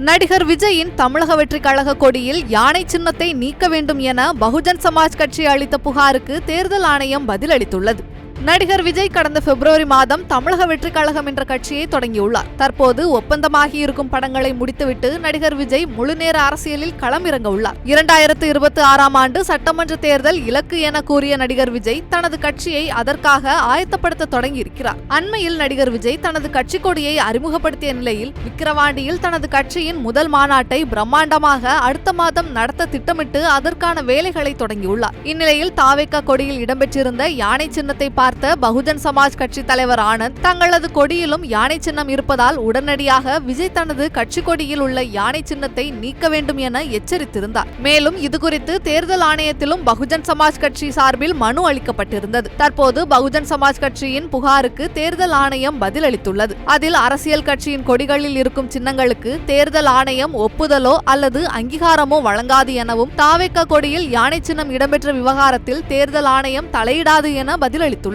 நடிகர் விஜயின் தமிழக வெற்றி கழக கொடியில் யானை சின்னத்தை நீக்க வேண்டும் என பகுஜன் சமாஜ் கட்சி அளித்த புகாருக்கு தேர்தல் ஆணையம் பதிலளித்துள்ளது. நடிகர் விஜய் கடந்த பிப்ரவரி மாதம் தமிழக வெற்றி கழகம் என்ற கட்சியை தொடங்கியுள்ளார். தற்போது ஒப்பந்தமாகி இருக்கும் படங்களை முடித்துவிட்டு நடிகர் விஜய் முழுநேர அரசியலில் களம் இறங்க உள்ளார் இரண்டாயிரத்து இருபத்தி ஆறாம் ஆண்டு சட்டமன்ற தேர்தல் இலக்கு என கூறிய நடிகர் விஜய் தனது கட்சியை அதற்காக ஆயத்தப்படுத்த தொடங்கியிருக்கிறார். அண்மையில் நடிகர் விஜய் தனது கட்சி கொடியை அறிமுகப்படுத்திய நிலையில் விக்கிரவாண்டியில் தனது கட்சியின் முதல் மாநாட்டை பிரம்மாண்டமாக அடுத்த மாதம் நடத்த திட்டமிட்டு அதற்கான வேலைகளை தொடங்கியுள்ளார். இந்நிலையில் தாவேக்கா கொடியில் இடம்பெற்றிருந்த யானை சின்னத்தை பார்த்த பகுஜன் சமாஜ் கட்சி தலைவர் ஆனந்த் தங்களது கொடியிலும் யானை சின்னம் இருப்பதால் உடனடியாக விஜய் தனது கட்சி கொடியில் உள்ள யானை சின்னத்தை நீக்க வேண்டும் என எச்சரித்திருந்தார். மேலும் இதுகுறித்து தேர்தல் ஆணையத்திலும் பகுஜன் சமாஜ் கட்சி சார்பில் மனு அளிக்கப்பட்டிருந்தது. தற்போது பகுஜன் சமாஜ் கட்சியின் புகாருக்கு தேர்தல் ஆணையம் பதிலளித்துள்ளது. அதில் அரசியல் கட்சியின் கொடிகளில் இருக்கும் சின்னங்களுக்கு தேர்தல் ஆணையம் ஒப்புதலோ அல்லது அங்கீகாரமோ வழங்காது எனவும் தாவேக்க கொடியில் யானை சின்னம் இடம்பெற்ற விவகாரத்தில் தேர்தல் ஆணையம் தலையிடாது என பதிலளித்துள்ளது.